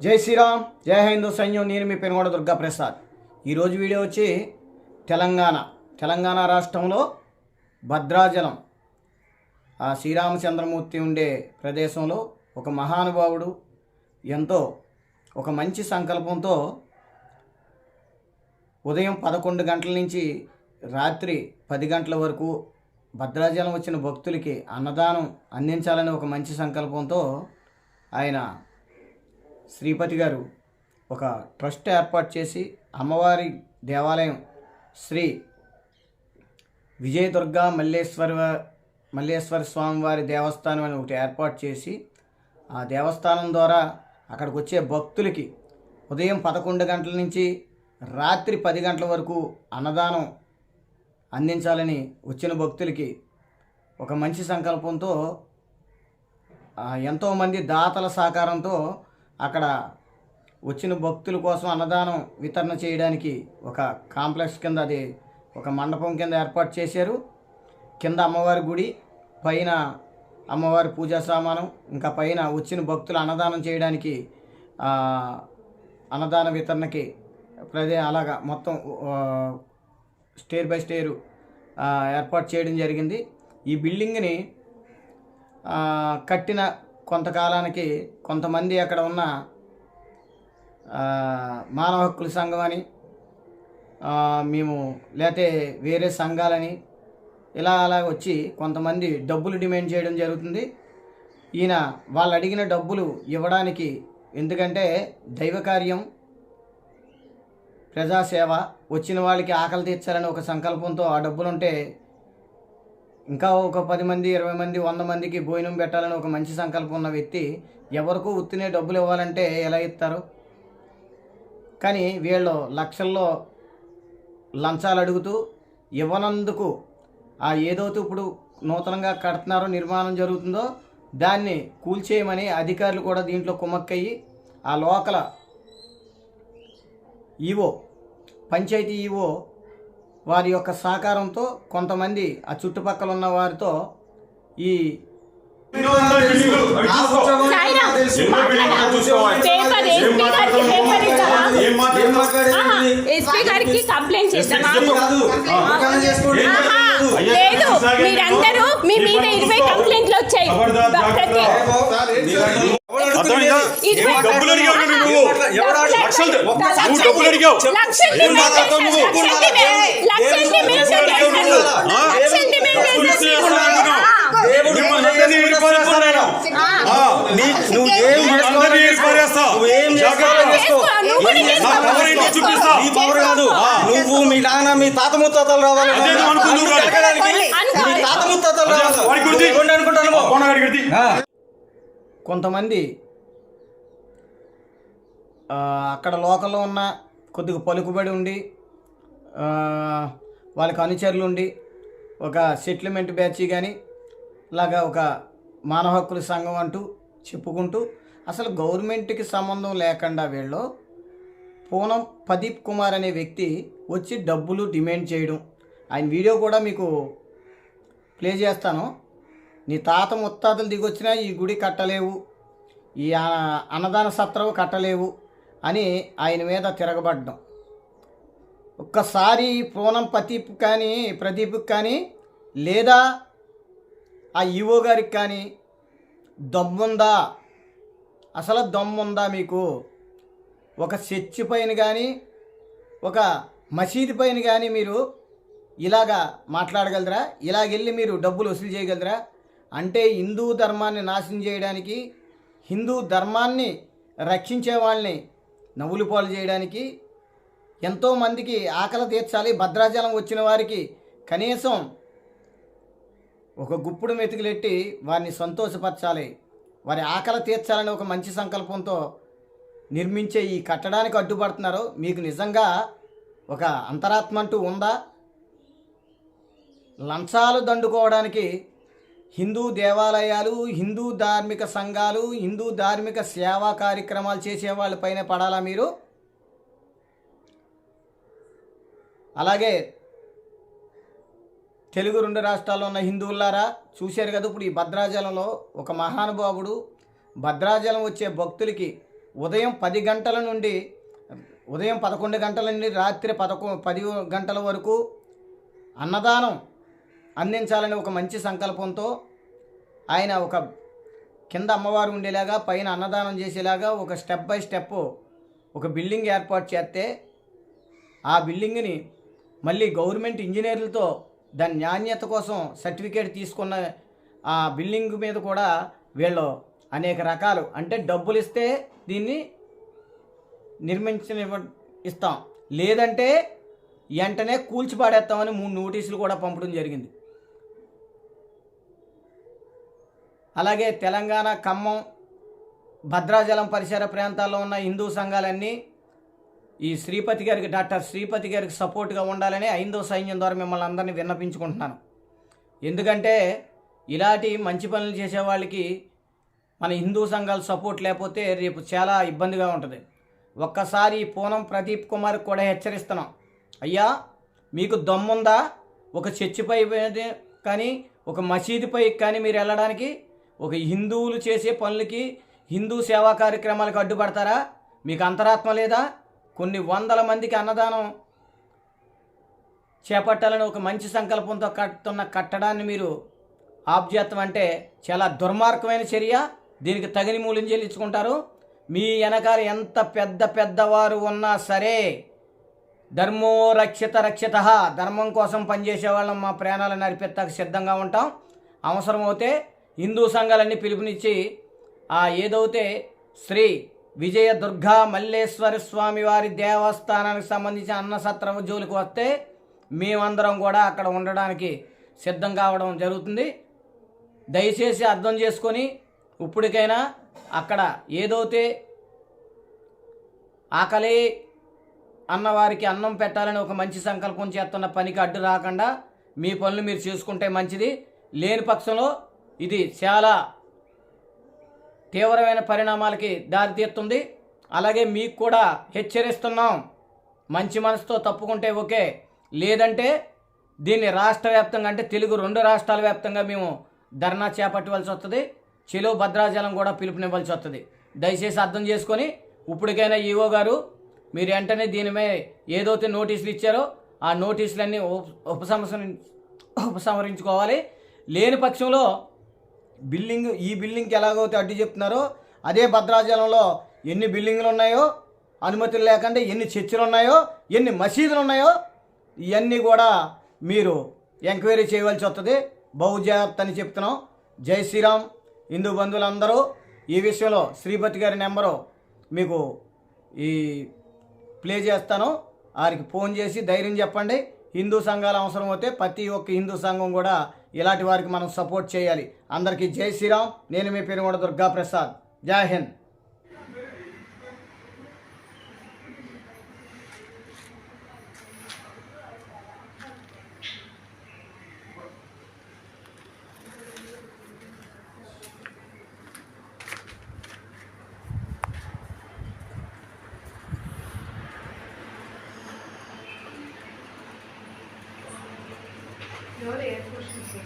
జై శ్రీరామ్ జై హిందూ సైన్యం నేను మీ పెనుగోడ దుర్గా ప్రసాద్ ఈరోజు వీడియో వచ్చి తెలంగాణ తెలంగాణ రాష్ట్రంలో భద్రాచలం ఆ శ్రీరామచంద్రమూర్తి ఉండే ప్రదేశంలో ఒక మహానుభావుడు ఎంతో ఒక మంచి సంకల్పంతో ఉదయం పదకొండు గంటల నుంచి రాత్రి పది గంటల వరకు భద్రాచలం వచ్చిన భక్తులకి అన్నదానం అందించాలని ఒక మంచి సంకల్పంతో ఆయన శ్రీపతి గారు ఒక ట్రస్ట్ ఏర్పాటు చేసి అమ్మవారి దేవాలయం శ్రీ విజయదుర్గా మల్లేశ్వర మల్లేశ్వర స్వామివారి దేవస్థానం అని ఒకటి ఏర్పాటు చేసి ఆ దేవస్థానం ద్వారా అక్కడికి వచ్చే భక్తులకి ఉదయం పదకొండు గంటల నుంచి రాత్రి పది గంటల వరకు అన్నదానం అందించాలని వచ్చిన భక్తులకి ఒక మంచి సంకల్పంతో ఎంతోమంది దాతల సహకారంతో అక్కడ వచ్చిన భక్తుల కోసం అన్నదానం వితరణ చేయడానికి ఒక కాంప్లెక్స్ కింద అది ఒక మండపం కింద ఏర్పాటు చేశారు. కింద అమ్మవారి గుడి పైన అమ్మవారి పూజా సామానం ఇంకా పైన వచ్చిన భక్తులు అన్నదానం చేయడానికి అన్నదాన వితరణకి ప్రదే అలాగా మొత్తం స్టేర్ బై స్టేరు ఏర్పాటు చేయడం జరిగింది. ఈ బిల్డింగ్ని కట్టిన కొంతకాలానికి కొంతమంది అక్కడ ఉన్న మానవ హక్కుల సంఘం అని మేము లేతే వేరే సంఘాలని ఇలా అలా వచ్చి కొంతమంది డబ్బులు డిమాండ్ చేయడం జరుగుతుంది. ఈయన వాళ్ళు అడిగిన డబ్బులు ఇవ్వడానికి ఎందుకంటే దైవకార్యం ప్రజాసేవ వచ్చిన వాళ్ళకి ఆకలి తీర్చాలని ఒక సంకల్పంతో ఆ డబ్బులుంటే ఇంకా ఒక పది మంది ఇరవై మంది వంద మందికి భోజనం పెట్టాలని ఒక మంచి సంకల్పం ఉన్న వ్యక్తి ఎవరికూ ఉత్తినే డబ్బులు ఇవ్వాలంటే ఎలా ఇస్తారు? కానీ వీళ్ళు లక్షల్లో లంచాలు అడుగుతూ ఇవ్వనందుకు ఆ ఏదైతే ఇప్పుడు నూతనంగా కడుతున్నారో నిర్మాణం జరుగుతుందో దాన్ని కూల్చేయమని అధికారులు కూడా దీంట్లో కుమ్మక్కయ్యి ఆ లోకల ఈవో పంచాయతీ ఈవో వారి యొక్క సహకారంతో కొంతమంది ఆ చుట్టుపక్కల ఉన్న వారితో ఈ ఎస్పీ గారికి కంప్లైంట్ లేదు. మీరందరూ మీ మీద ఇరవై కంప్లైంట్లు వచ్చాయి. ప్రతి డబ్బులు అడిగావు కదా నువ్వు? లక్షలు డబ్బులు అడిగావు? ఏం. నా పవర్ కాదు మీ నాన్న మీ తాత ముత్తాతలు రావాలి. మీ తాత ముత్తాతలు రావాలి అనుకుంటాను కొంతమంది అక్కడ లోకల్లో ఉన్న కొద్దిగా పలుకుబడి ఉండి వాళ్ళకి అనుచరులు ఉండి ఒక సెటిల్మెంట్ బ్యాచ్ కానీ ఇలాగా ఒక మానవ హక్కుల సంఘం అంటూ చెప్పుకుంటూ అసలు గవర్నమెంట్కి సంబంధం లేకుండా వీళ్ళు పూనం ప్రదీప్ కుమార్ అనే వ్యక్తి వచ్చి డబ్బులు డిమాండ్ చేయడం. ఆయన వీడియో కూడా మీకు ప్లే చేస్తాను. నీ తాత ముత్తాతలు దిగొచ్చినా ఈ గుడి కట్టలేవు ఈ అన్నదాన సత్రం కట్టలేవు అని ఆయన మీద తిరగబడ్డం. ఒక్కసారి పూనం ప్రదీప్ కానీ ప్రదీప్కి కానీ లేదా ఆ ఈవో గారికి కానీ దమ్ముందా? అసలు దమ్ముందా మీకు? ఒక చర్చి పైన కానీ ఒక మసీదు పైన కానీ మీరు ఇలాగా మాట్లాడగలరా? ఇలాగెళ్ళి మీరు డబ్బులు వసూలు చేయగలరా? అంటే హిందూ ధర్మాన్ని నాశనం చేయడానికి హిందూ ధర్మాన్ని రక్షించే వాళ్ళని నవ్వులు పాలు చేయడానికి ఎంతోమందికి ఆకలి తీర్చాలి భద్రాచలం వచ్చిన వారికి కనీసం ఒక గుప్పుడు మెతుకులెట్టి వారిని సంతోషపరచాలి వారి ఆకలి తీర్చాలని ఒక మంచి సంకల్పంతో నిర్మించే ఈ కట్టడానికి అడ్డుపడుతున్నారు. మీకు నిజంగా ఒక అంతరాత్మ అంటూ ఉందా? లంచాలు దండుకోవడానికి హిందూ దేవాలయాలు హిందూ ధార్మిక సంఘాలు హిందూ ధార్మిక సేవా కార్యక్రమాలు చేసే వాళ్ళపైన పడాలా మీరు? అలాగే తెలుగు రెండు రాష్ట్రాల్లో ఉన్న హిందువులారా చూశారు కదా ఇప్పుడు ఈ భద్రాచలంలో ఒక మహానుభావుడు భద్రాచలం వచ్చే భక్తులకి ఉదయం పది గంటల నుండి ఉదయం పదకొండు గంటల నుండి రాత్రి పదకొ పది గంటల వరకు అన్నదానం అందించాలని ఒక మంచి సంకల్పంతో ఆయన ఒక కింద అమ్మవారు ఉండేలాగా పైన అన్నదానం చేసేలాగా ఒక స్టెప్ బై స్టెప్ ఒక బిల్డింగ్ ఏర్పాటు చేస్తే ఆ బిల్డింగ్ని మళ్ళీ గవర్నమెంట్ ఇంజనీర్లతో దాని నాణ్యత కోసం సర్టిఫికేట్ తీసుకున్న ఆ బిల్డింగ్ మీద కూడా వీళ్ళు అనేక రకాలు అంటే డబ్బులు ఇస్తే దీన్ని నిర్మించిన ఇస్తాం. లేదంటే వెంటనే కూల్చిపాడేస్తామని మూడు నోటీసులు కూడా పంపడం జరిగింది. అలాగే తెలంగాణ ఖమ్మం భద్రాచలం పరిసర ప్రాంతాల్లో ఉన్న హిందూ సంఘాలన్నీ ఈ శ్రీపతి గారికి డాక్టర్ శ్రీపతి గారికి సపోర్ట్గా ఉండాలని ఐందో సైన్యం ద్వారా మిమ్మల్ని అందరినీ విన్నపించుకుంటున్నాను. ఎందుకంటే ఇలాంటి మంచి పనులు చేసే వాళ్ళకి మన హిందూ సంఘాలు సపోర్ట్ లేకపోతే రేపు చాలా ఇబ్బందిగా ఉంటుంది. ఒక్కసారి పూనం ప్రదీప్ కుమార్ కూడా హెచ్చరిస్తున్నాం. అయ్యా మీకు దమ్ముందా? ఒక చర్చిపై కానీ ఒక మసీదుపై కానీ మీరు వెళ్ళడానికి ఒక హిందువులు చేసే పనులకి హిందూ సేవా కార్యక్రమాలకు అడ్డుపడతారా? మీకు అంతరాత్మ లేదా? కొన్ని వందల మందికి అన్నదానం చేపట్టాలని ఒక మంచి సంకల్పంతో కట్టుతున్న కట్టడాన్ని మీరు ఆఫ్ అంటే చాలా దుర్మార్గమైన చర్య. దీనికి తగిన మూల్యం చెల్లించుకుంటారు. మీ వెనకాల ఎంత పెద్ద పెద్దవారు ఉన్నా సరే ధర్మో రక్షిత రక్షిత ధర్మం కోసం పనిచేసే వాళ్ళం మా ప్రాణాలను అర్పిస్తాకు సిద్ధంగా ఉంటాం. అవసరమైతే హిందూ సంఘాలన్నీ పిలుపునిచ్చి ఆ ఏదైతే శ్రీ విజయ దుర్గా మల్లేశ్వర స్వామి వారి దేవస్థానానికి సంబంధించిన అన్నసత్రం జోలికి వస్తే మేమందరం కూడా అక్కడ ఉండడానికి సిద్ధం కావడం జరుగుతుంది. దయచేసి అర్థం చేసుకొని ఇప్పటికైనా అక్కడ ఏదైతే ఆకలి అన్నవారికి అన్నం పెట్టాలని ఒక మంచి సంకల్పం చేస్తున్న పనికి అడ్డు రాకుండా మీ పనులు మీరు చేసుకుంటే మంచిది. లేని పక్షంలో ఇది చాలా తీవ్రమైన పరిణామాలకి దారితీస్తుంది. అలాగే మీకు కూడా హెచ్చరిస్తున్నాం. మంచి మనసుతో తప్పుకుంటే ఓకే. లేదంటే దీన్ని రాష్ట్ర వ్యాప్తంగా అంటే తెలుగు రెండు రాష్ట్రాల వ్యాప్తంగా మేము ధర్నా చేపట్టవలసి వస్తుంది. చెలో భద్రాచలం కూడా పిలుపునివ్వాల్సి వస్తుంది. దయచేసి అర్థం చేసుకొని ఇప్పటికైనా ఈవో గారు మీరు వెంటనే దీనిపై ఏదైతే నోటీసులు ఇచ్చారో ఆ నోటీసులన్నీ ఉప ఉపసంహరి ఉపసంహరించుకోవాలి. లేని పక్షంలో బిల్డింగ్ ఈ బిల్డింగ్కి ఎలాగైతే అడ్డు చెప్తున్నారో అదే భద్రాచలంలో ఎన్ని బిల్డింగ్లు ఉన్నాయో అనుమతులు లేకుండా ఎన్ని చర్చిలు ఉన్నాయో ఎన్ని మసీదులు ఉన్నాయో ఇవన్నీ కూడా మీరు ఎంక్వైరీ చేయవలసి వస్తుంది. బహుజాగ్రత్త అని చెప్తున్నాం. జై శ్రీరామ్. హిందూ బంధువులందరూ ఈ విషయంలో శ్రీపతి గారి నెంబరు మీకు ఈ ప్లే చేస్తాను. వారికి ఫోన్ చేసి ధైర్యం చెప్పండి. హిందూ సంఘాలు అవసరం అయితే ప్రతి ఒక్క హిందూ సంఘం కూడా ఇలాంటి వారికి మనం సపోర్ట్ చేయాలి. అందరికీ జై శ్రీరామ్. నేను మీ పేరు కూడా దుర్గా ప్రసాద్ జై హింద్. Adorei a construção.